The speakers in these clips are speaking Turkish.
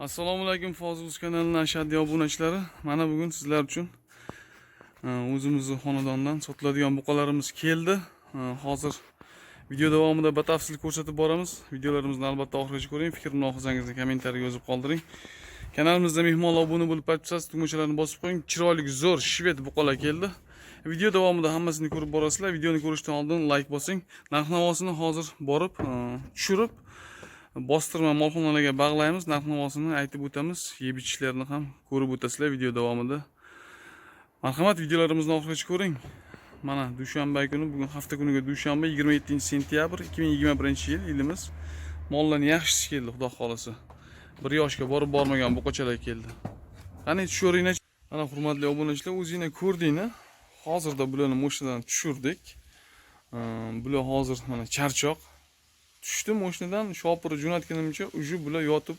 assalomu alaykum foziluz kanalining ashaddiy obunachilari mana bugun sizlar uchun e, o'zimizni xonadondan sotiladigan buqalarimiz keldi. E, hozir video davomida batafsil ko'rsatib boramiz. Videolarimizni albatta oxirigacha ko'ring fikr mulohazangizni kommentariyaga yozib qoldiring. Kanalimizda mehmonlar obuna bo'lib aytibsiz tugmachalarni bosib qo'ying. Chiroyli zo'r shved buqalar keldi. Video davomida hammasini ko'rib borasizlar. Videoni ko'rishdan oldin layk bosing. Narx navosini hozir borib e, tushirib bostirma molxonalarga bog'laymiz narx navosini aytib o'tamiz. Yeb ichishlarni ham ko'rib o'tasizlar. Video davomida. Marhamat videolarimizni oxirigacha ko'ring. Mana dushanba kuni bugun hafta kuniga dushanba 27 sentyabr 2021 yil yilimiz mollarni yaxshisi keldi xudo xohlasa. Bir yoshga borib bormagan buqachalar keldi. Qani tushaveringlar mana hurmatli obunachilar o'zinglar ko'rdinglar. Hozirda bularni moshinadan tushirdik. Ehm, bular hozir mana charchoq tushdi moshinadan shopirni jo'natgunimcha уже bular yotib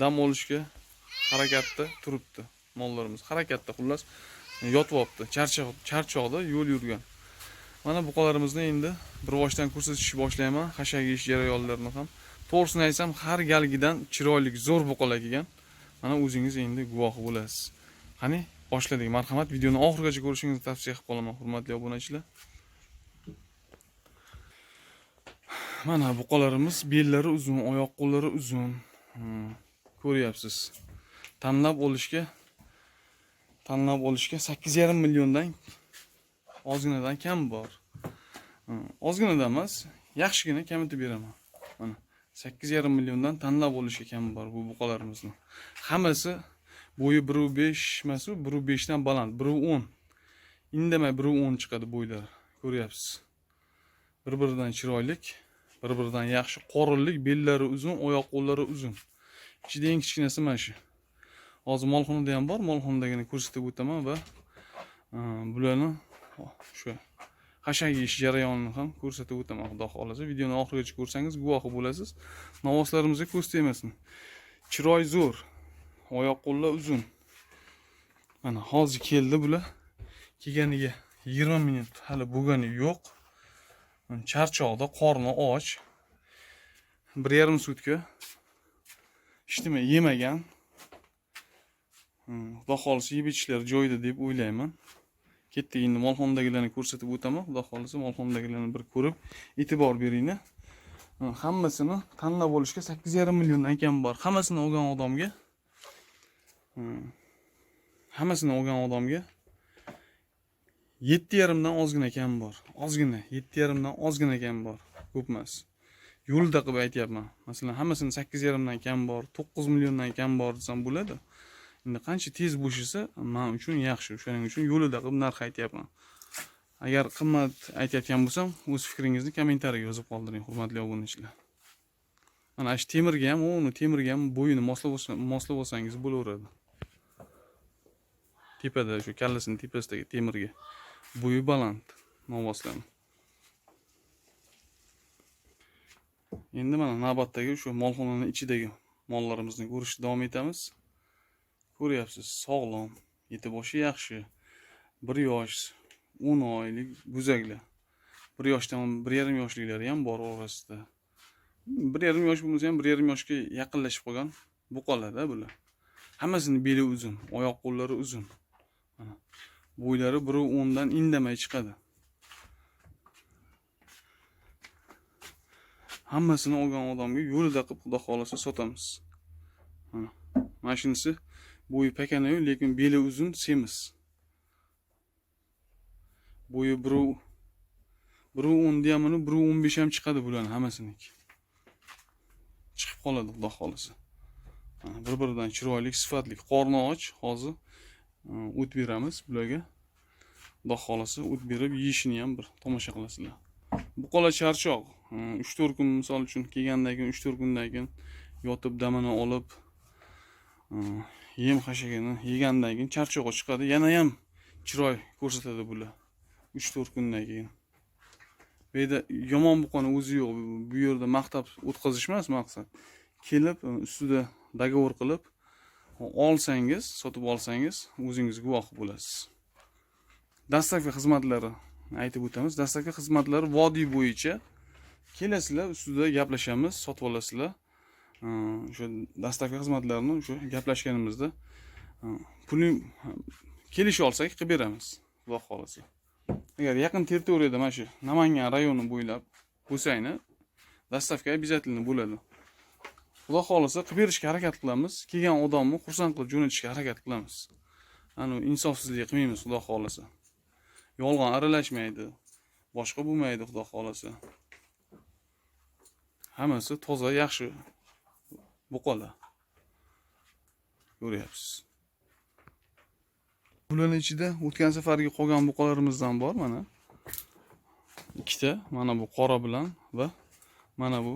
dam olishga harakatda turibdi mollarimiz harakatda xullas yotyapti charchoq charchoqda yo'l yurgan mana buqalarimizni endi bir boshdan ko'rsatishni boshlayman hashak yeyish jarayonlarini ham to'g'risini aytsam har galgidan chiroyli zo'r buqalar kelgan mana o'zingiz endi guvohi bo'lasiz qani boshladik marhamat videoni oxirigacha ko'rishingizni tavsiya qilib qolaman hurmatli obunachilar Mana buqalarimiz bellari uzun oyoq qo'llari uzun. Hmm, ko'ryapsiz. Tanlab olishga tanlab olishga sakkiz yarim milliondan ozginadan kam bor. Hmm, ozginadan emas yaxshigina kamitib beraman. Mana sakkiz yarim milliondan tanlab olishga kam bor bu buqalarimizni hammasi bo'yi bir besh emasu bir beshdan baland bir o'n. İndamay bir o'n chiqadi bo'ylari ko'ryapsiz. Bir biridan chiroylik bir biridan yaxshi qorinlik bellari uzun. Oyoq qo'llari uzun ichida eng kichkinasi mana shu hozir molxonada ham bor molxonadagini ko'rsatib o'taman va e, bularni shu hashak yeyish jarayonini ham ko'rsatib o'taman xudo xohlasa videoni oxirigacha ko'rsangiz guvohi bo'lasiz novoslarimizga ko'z tegmasin chiroy zo'r oyoq qo'llar uzun. Mana hozir keldi bular kelganiga yigirma minut hali bo'lgani yo'q charchoqda qorni och bir yarim sutka hech nima yemagan Hmm, xudo xohlasa yeb ichishlari joyida deb o'ylayman ketdik endi molxonadagilarni ko'rsatib o'taman xudo xohlasa molxonadagilarni bir ko'rib e'tibor beringlar hammasini tanlab olishga sakkiz yarim milliondan kam bor. Hammasini olgan odamga. Hmm, hammasini olgan odamga yetti yarimdan ozgina kam bor. Ozgina. Yetti yarimdan ozgina kam bor. Ko'p emas yo'lda qilib aytyapman. Masalan hammasini sakkiz yarimdan kam bor to'qqiz milliondan kam bor desam bo'ladi. Endi qancha tez bo'shasa man uchun yaxshi. O'shaning uchun yo'lida qilib narx aytyapman. Agar qimmat aytayotgan bo'lsam o'z fikringizni kommentariyaga yozib qoldiring hurmatli obunachilar. Mana shu temirga ham uni temirga ham bo'yini moslab olsangiz bo'laveradi. Tepada shu kallasini tepasidagi temirga. Bo'yi baland. Novvoslarni endi mana navbatdagi shu molxonani ichidagi mollarimizni ko'rishni davom etamiz. Ko'ryapsiz sog'lom eti boshi yaxshi. Bir yosh o'n oylik guzaklar bir yoshdan bir yarim yoshliklari ham bor orasida. Bir yarim yosh bo'lmasa ham bir yarim yoshga yaqinlashib qolgan buqalarda bular. Hammasini beli uzun oyoq qo'llari uzun Mana. bo'ylari bir o'ndan indamay chiqadi hammasini olgan odamga yo'lida qilib xudo xohlasa sotamiz mana mana shunisi bo'yi pakanayu lekin beli uzun semiz. Bo'yi bir bir o'n deyamanu bir o'n besh ham chiqadi bularni hammasiniki chiqib qoladi xudo xohlasa bir biridan chiroyli sifatli qorni och hozir Э, o't beramiz bularga. Xudo xohlasa o't berib yeyishini ham bir tomosha qilasizlar. Buqalar charchoq. Э, e, uch to'rt kun misol uchun kelgandan keyin uch to'rt kundan keyin yotib damini olib э, yem xashagini yegandan keyin charchoqi chiqadi. Yana ham chiroy ko'rsatadi bular. Uch to'rt kundan keyin. Bu yerda yomon buqani o'zi yo'q. Bu yerda maqtab o'tkazish emas maqsad. Kelib e, ustida договор qilib olsangiz sotib olsangiz o'zingiz guvoh bo'lasiz dastavka xizmatlari aytib o'tamiz dastavka xizmatlari vodiy bo'yicha kelasizlar ustida gaplashamiz sotib olasizlar o'sha dastavka xizmatlarini o'sha gaplashganimizda e, pulni kelishib olsak qilib beramiz xudo xohlasa agar yaqin territoriyada mana shu namangan rayoni bo'ylab bo'lsangni dastavka обязательно bo'ladi xudo xohlasa qilib berishga harakat qilamiz kelgan odamni xursand qilib jo'natishga harakat qilamiz ani insofsizlik qilmaymiz xudo xohlasa yolg'on aralashmaydi boshqa bo'lmaydi xudo xohlasa hammasi toza yaxshi buqalar ko'ryapsiz bularni ichida o'tgan safargi qolgan buqalarimizdan bor mana. İkkita mana bu qora bilan va mana bu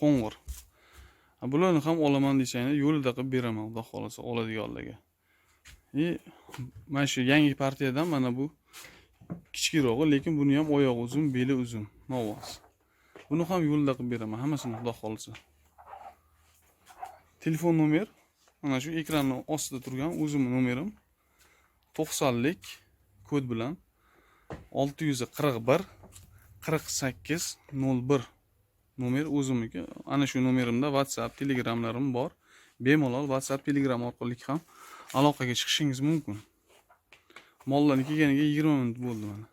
qo'ng'ir bularni ham olaman desanglar yo'lida qilib beraman xudo xohlasa oladiganlarga и mana shu yangi partiyadan mana bu kichikrog'i lekin buni ham oyog'i uzun beli uzun novvoz. Buni ham yo'lda qilib beraman hammasini xudo xohlasa. Telefon nomer mana shu ekranni ostida turgan o'zimni nomerim. to'qsonlik kod bilan olti yuz qirq nomer o'zimniki ana shu nomerimda whatsapp telegramlarim bor bemalol whatsapp telegram orqali ham aloqaga chiqishingiz mumkin. Mollarni kelganiga yigirma minut bo'ldi mana.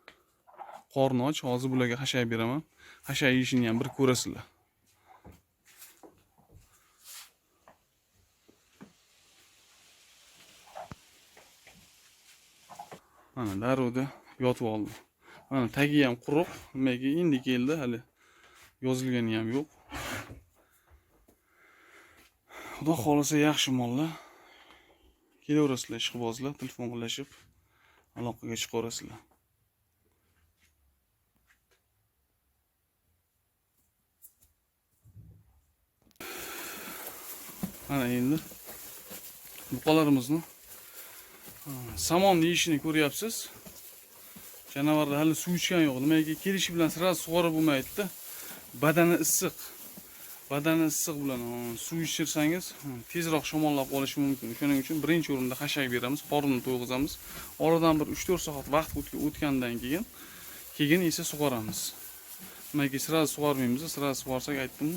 Qorni och hozir bularga hashay beraman. Hashay yeyishini ham bir ko'rasizlar. Mana darrovda yotib oldi. Mana tagi ham quruq nimaga endi keldi hali yozilgani ham yo'q. Xudo xohlasa yaxshi mollar. Kelaverasizlar ishqibozlar telefon qilishib aloqaga chiqaverasizlar. Ana endi buqalarimizni samon yeyishini ko'ryapsiz. Janavarlar hali suv ichgani yo'q. Nimaiki kelishi bilan sira sug'orib bo'lmaydida badani issiq badani issiq bilan suv ichirsangiz tezroq shamollab qolishi mumkin shuning uchun birinchi o'rinda xashak beramiz qorinni to'yg'izamiz oradan bir uch to'rt soat vaqt o'tgandan keyin keyin esa sug'oramiz nimaiki sira sug'ormaymiz sira sug'orsak aytdim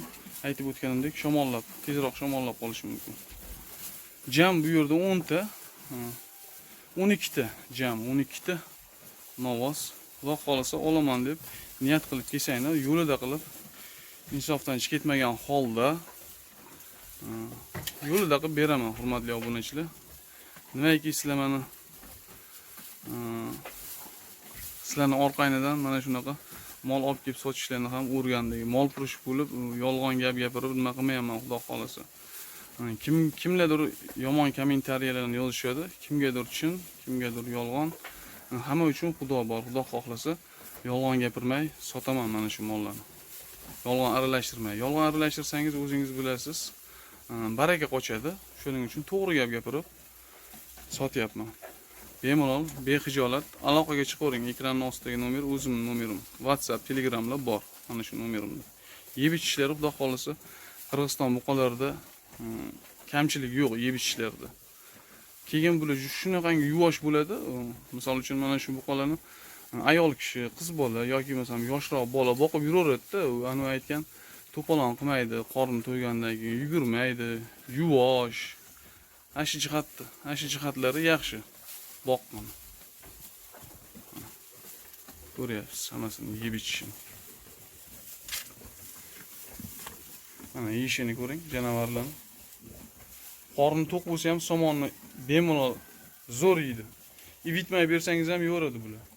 aytib o'tganimdek shamollab tezroq shamollab qolishi mumkin jam bu yerda o'nta o'n ikkita jam o'n ikkita novoz xudo xohlasa olaman deb niyat qilib kelsanglar yo'lida qilib insofdan chiqib ketmagan holda yo'lida qilib beraman hurmatli obunachilar. Nimaiki sizlar mani sizlarni orqanglardan mana shunaqa mol olib kelib sotishlarni ham o'rgandik. Mol purish bo'lib yolg'on gap gapirib nima qilmayapman xudo xohlasa. Kim kimlardir yomon kommentariyalarni yozishadi kimgadir chin kimgadir yolg'on. Hamma uchun xudo bor xudo xohlasa yolg'on gapirmay sotaman mana shu mollarni yolg'on aralashtirmay yolg'on aralashtirsangiz o'zingiz bilasiz e, baraka qochadi. Shuning uchun to'g'ri gap gapirib sotyapman bemalol bexijolat aloqaga chiqavering. Ekranni ostidagi nomer o'zimni nomerim whatsapp telegramlar bor. Mana shu nomerimda yeb ichishlari xudo xohlasa qirg'iziston buqalarida e, kamchilik yo'q yeb ichishlarida keyin bular shunaqangi yuvosh bo'ladi. Misol uchun mana shu buqalarni ayol kishi qiz bola yoki masalan yoshroq bola boqib yuraveradida u anavi aytgan to'polon qilmaydi qorni to'ygandan keyin yugurmaydi yuvosh. Ana shu jihatda ana shu jihatlari yaxshi. Boqqan. Ko'ryapsiz hammasini yeb ichishini. Mana yeyishini ko'ring janavorlarni qorni to'q bo'lsa ham somonni bemalol zo'r yeydi. İvitmay bersangiz ham yeyveradi bular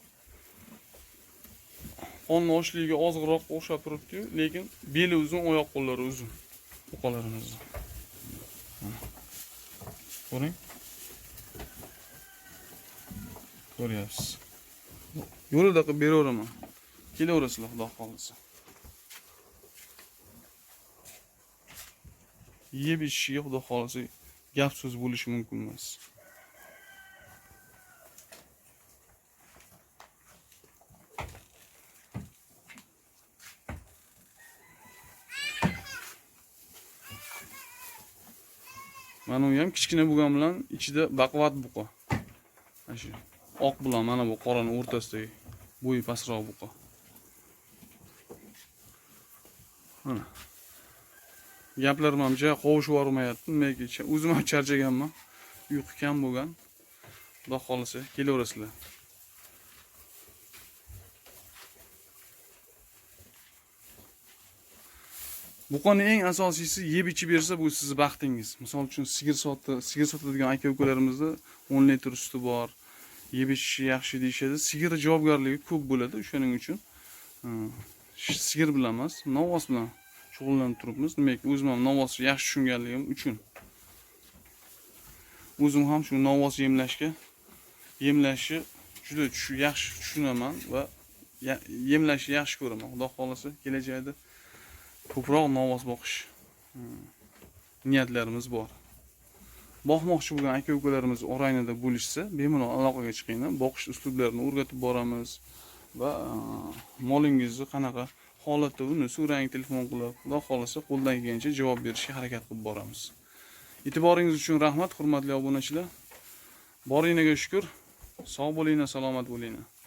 qonni ochligiga ozg'iroq o'xshab turibdiyu lekin beli uzun oyoq qo'llari uzun. Buqalarimizni Mana. ko'ring ko'ryapsiz yo'lida qilib beraveraman kelaverasizlar xudo xohlasa yeb ichishiga xudo xohlasa gap so'z bo'lishi mumkin emas mana u ham kichkina bo'lgani bilan ichida baquvvat buqa mana shu oq bilan mana bu qorani o'rtasidagi bo'yi pastroq buqa mana gaplarim ham ja qovushib yubormayapti nimaga o'zim ham charchaganman uyqu kam bo'lgan xudo xohlasa kelaverasizlar buqani eng asosiysi yeb ichib bersa bu sizni baxtingiz. Misol uchun sigir sotdi sigir sotadigan aka ukalarimizni o'n litr suti bor yeb ichishi yaxshi deyishadi. Sigir javobgarligi ko'p bo'ladi o'shaning uchun sh- sigir bilan emas novvos bilan shug'ullanib turibmiz. Demak o'zim ham novvosni yaxshi tushunganligim uchun. O'zim ham shu novvos yemlashga yemlashni juda yaxshi tushunaman va yemlashni yaxshi ko'raman. Xudo xohlasa kelajakda ko'proq namoz boqish hmm, niyatlarimiz bor. Boqmoqchi bo'lgan aka ukalarimiz oraynida bo'lishsa bemalol aloqaga chiqinglar boqish uslublarini o'rgatib boramiz va hmm, molingizni qanaqa holatda uni so'rang telefon qilib xudo xohlasa qo'ldan kelgancha javob berishga harakat qilib boramiz. E'tiboringiz uchun rahmat hurmatli obunachilar. Boringlarga shukur sog' bo'linglar salomat bo'linglar.